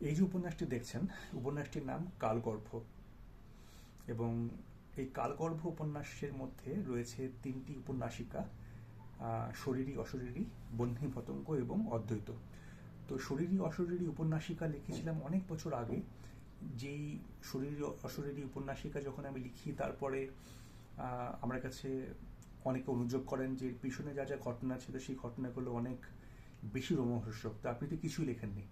এই যে উপন্যাসটি দেখছেন, উপন্যাসটির নাম কালগর্ভ। এবং এই কালগর্ভ উপন্যাসের মধ্যে রয়েছে তিনটি উপন্যাসিকা শরীরী অশরীরী বন্ধী পতঙ্গ এবং অদ্বৈত। তো শরীরী অশরীরী উপন্যাসিকা লিখেছিলাম অনেক বছর আগে। যেই শরীরী অশরীরী উপন্যাসিকা যখন আমি লিখি, তারপরে আমার কাছে অনেকে অনুযোগ করেন যে পিছনে যা যা ঘটনা ছিল সেই ঘটনাগুলো অনেক বেশি রোমহর্ষক। তো আপনি তো কিছুই লেখেননি।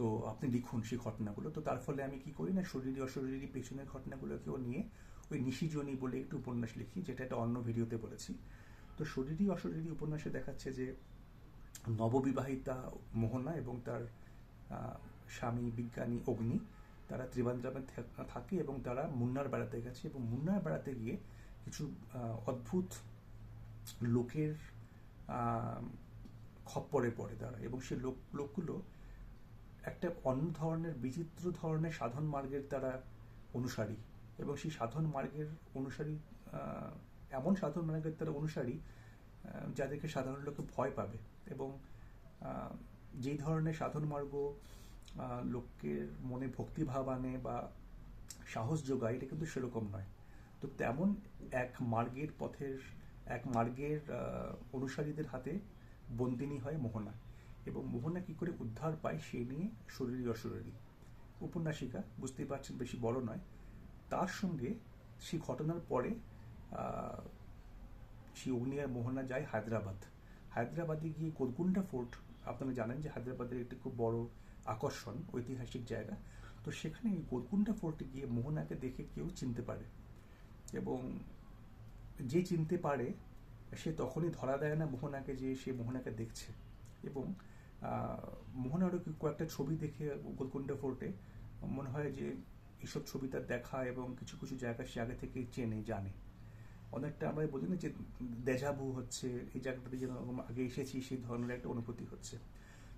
তো আপনি লিখুন সেই ঘটনাগুলো। তো তার ফলে আমি কি করি না, শরীরী, অশরীরী পেছনের ঘটনাগুলোকেও নিয়ে ওই নিশিজনী বলে একটু উপন্যাস লিখি, যেটা একটা অন্য ভিডিওতে বলেছি। তো শরীরী, অশরীরী উপন্যাসে দেখাচ্ছে যে নববিবাহিতা মোহনা এবং তার স্বামী বিজ্ঞানী অগ্নি, তারা ত্রিবান্দ্রামে থাকে এবং তারা মুন্নার বেড়াতে গেছে এবং মুন্নার বেড়াতে গিয়ে কিছু অদ্ভুত লোকের খপ্পরে পড়ে তারা এবং সেই লোক, লোকগুলো একটা অন্য ধরনের, বিচিত্র ধরনের সাধন মার্গের তারা অনুসারী এবং সেই সাধন মার্গের অনুসারী এমন সাধন মার্গের তারা অনুসারী যাদেরকে সাধারণ লোকে ভয় পাবে এবং যেই ধরনের সাধন মার্গ লোকের মনে ভক্তিভাব আনে বা সাহস যোগায়, এটা কিন্তু সেরকম নয়। তো তেমন এক মার্গের পথের, এক মার্গের অনুসারীদের হাতে বন্দিনী হয় মোহনা। এবং মোহনা কি করে উদ্ধার পায় সে নিয়ে শরীরী অশরীরী উপন্যাসিকা বুঝতেই পারছেন বেশি বড় নয়। তার সঙ্গে সেই ঘটনার পরে সেই অগ্নি আর মোহনা যায় হায়দ্রাবাদ। হায়দ্রাবাদে গিয়ে গোলকুন্ডা ফোর্ট, আপনারা জানেন যে হায়দ্রাবাদের একটি খুব বড় আকর্ষণ, ঐতিহাসিক জায়গা। তো সেখানে গোলকুন্ডা ফোর্টে গিয়ে মোহনাকে দেখে কেউ চিনতে পারে এবং যে চিনতে পারে, সে তখনই ধরা দেয় না মোহনাকে যে সে মোহনাকে দেখছে। এবং আহ, মোহনারও কয়েকটা ছবি দেখে গোলকুন্ডা ফোর্টে? মনে হয় যে এইসব ছবি তার দেখা এবং কিছু কিছু জায়গা সে আগে থেকে চেনে জানে। অনেকটা আমরা বলি না যে দেজাবু হচ্ছে এই জায়গাটাতে যেন আগে এসেছি সেই ধরনের একটা অনুভূতি হচ্ছে।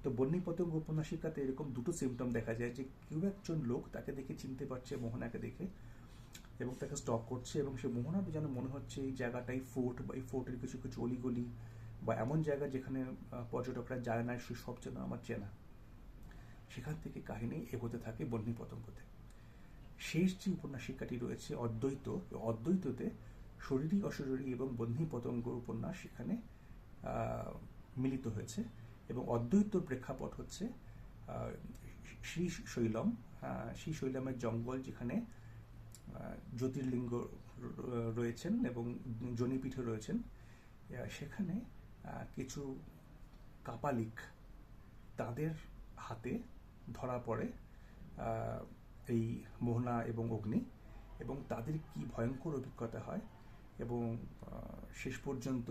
তো বন্যী পতঙ্গ উপন্যাসিকাতে এরকম দুটো সিমটম দেখা যায় যে কেউ একজন লোক তাকে দেখে চিনতে পারছে মোহনাকে দেখে এবং তাকে স্টক করছে এবং সে মোহনাকে যেন মনে হচ্ছে এই জায়গাটাই ফোর্ট বা এই ফোর্টের কিছু কিছু অলিগলি বা এমন জায়গা যেখানে পর্যটকরা যায় না, সে সব আমার চেনা। সেখান থেকে কাহিনী এগোতে থাকে বন্যী পতঙ্গতে শেষ যে উপন্যাসিকাটি রয়েছে, অদ্বৈত অদ্বৈততে শরীরী অশরীরী এবং বন্ধী পতঙ্গ উপন্যাস সেখানে মিলিত হয়েছে এবং অদ্বৈত প্রেক্ষাপট হচ্ছে শ্রী শৈলম শ্রী শৈলমের জঙ্গল যেখানে জ্যোতির্লিঙ্গ রয়েছেন এবং জনিপীঠে রয়েছেন। সেখানে কিছু কাপালিক তাদের হাতে ধরা পড়ে এই মোহনা এবং অগ্নি এবং তাদের কি ভয়ঙ্কর অভিজ্ঞতা হয় এবং শেষ পর্যন্ত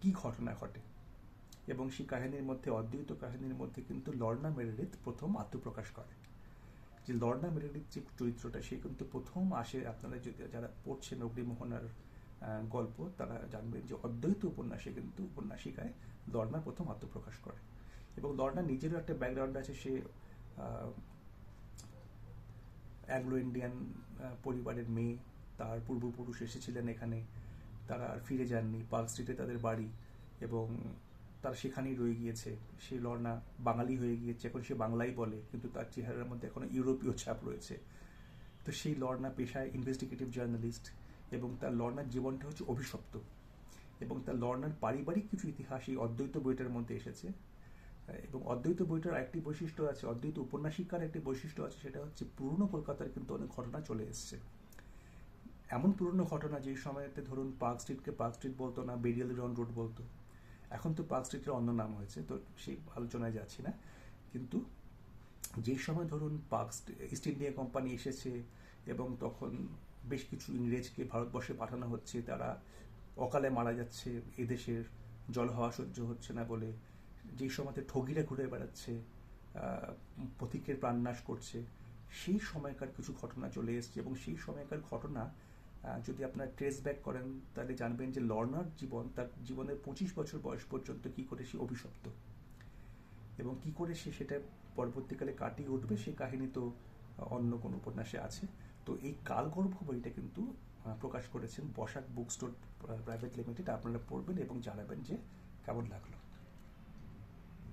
কি ঘটনা ঘটে? এবং সেই কাহিনীর মধ্যে, অদ্বৈত কাহিনীর মধ্যে কিন্তু লর্না মেরেরিথ প্রথম আত্মপ্রকাশ করে। যে লর্না মেরেরিথ যে চরিত্রটা, সে কিন্তু প্রথম আসে, আপনারা যদি যারা পড়ছেন অগ্নিমোহনার গল্প, তারা জানবেন যে অদ্বৈত উপন্যাসে কিন্তু উপন্যাসিকায় লর্না প্রথম আত্মপ্রকাশ করে। এবং লর্না নিজেরও একটা ব্যাকগ্রাউন্ড আছে, সে অ্যাংলো ইন্ডিয়ান পরিবারের মেয়ে, তার পূর্বপুরুষ এসেছিলেন এখানে, তারা আর ফিরে যাননি, পার্ক স্ট্রিটে তাদের বাড়ি এবং তারা সেখানেই রয়ে গিয়েছে। সে লর্না বাঙালি হয়ে গিয়েছে, এখন সে বাংলাই বলে, কিন্তু তার চেহারার মধ্যে এখনও ইউরোপীয় ছাপ রয়েছে। তো সেই লর্না পেশায় ইনভেস্টিগেটিভ জার্নালিস্ট এবং তার লর্নার জীবনটা হচ্ছে অভিশপ্ত। এবং তার লর্নার পারিবারিক কিছু ইতিহাস এই অদ্বৈত বইটার মধ্যে এসেছে। এবং অদ্বৈত বইটার একটি বৈশিষ্ট্য আছে, অদ্বৈত উপন্যাসিকার একটি বৈশিষ্ট্য আছে, সেটা হচ্ছে পুরনো কলকাতার কিন্তু অনেক ঘটনা চলে এসছে। এমন পুরনো ঘটনা যেই সময়তে ধরুন পার্ক স্ট্রিটকে পার্ক স্ট্রিট বলতো না, বেরিয়াল রন রোড বলতো। এখন তো পার্ক স্ট্রিটের অন্য নাম হয়েছে, তো সেই আলোচনায় যাচ্ছি না। কিন্তু যেই সময় ধরুন পার্ক ইস্ট ইন্ডিয়া কোম্পানি এসেছে এবং তখন বেশ কিছু ইংরেজকে ভারতবর্ষে পাঠানো হচ্ছে। তারা অকালে মারা যাচ্ছে, এদেশের জল হওয়া সহ্য হচ্ছে না বলে। যেই সময়তে ঠগিরা ঘুরে বেড়াচ্ছে পথিকের প্রাণনাশ করছে, সেই সময়কার কিছু ঘটনা চলে এসছে এবং সেই সময়কার ঘটনা যদি আপনারা ট্রেস ব্যাক করেন, তাহলে জানবেন যে লর্নার জীবন, তার জীবনের পঁচিশ বছর বয়স পর্যন্ত কি করে সে অভিশপ্ত এবং কি করে সে সেটা পরবর্তীকালে কাটিয়ে উঠবে সেই কাহিনী তো অন্য কোনো উপন্যাসে আছে। তো এই কালগর্ভ বইটা কিন্তু প্রকাশ করেছেন Basak book store private limited, আপনারা পড়বেন এবং জানাবেন যে কেমন লাগল।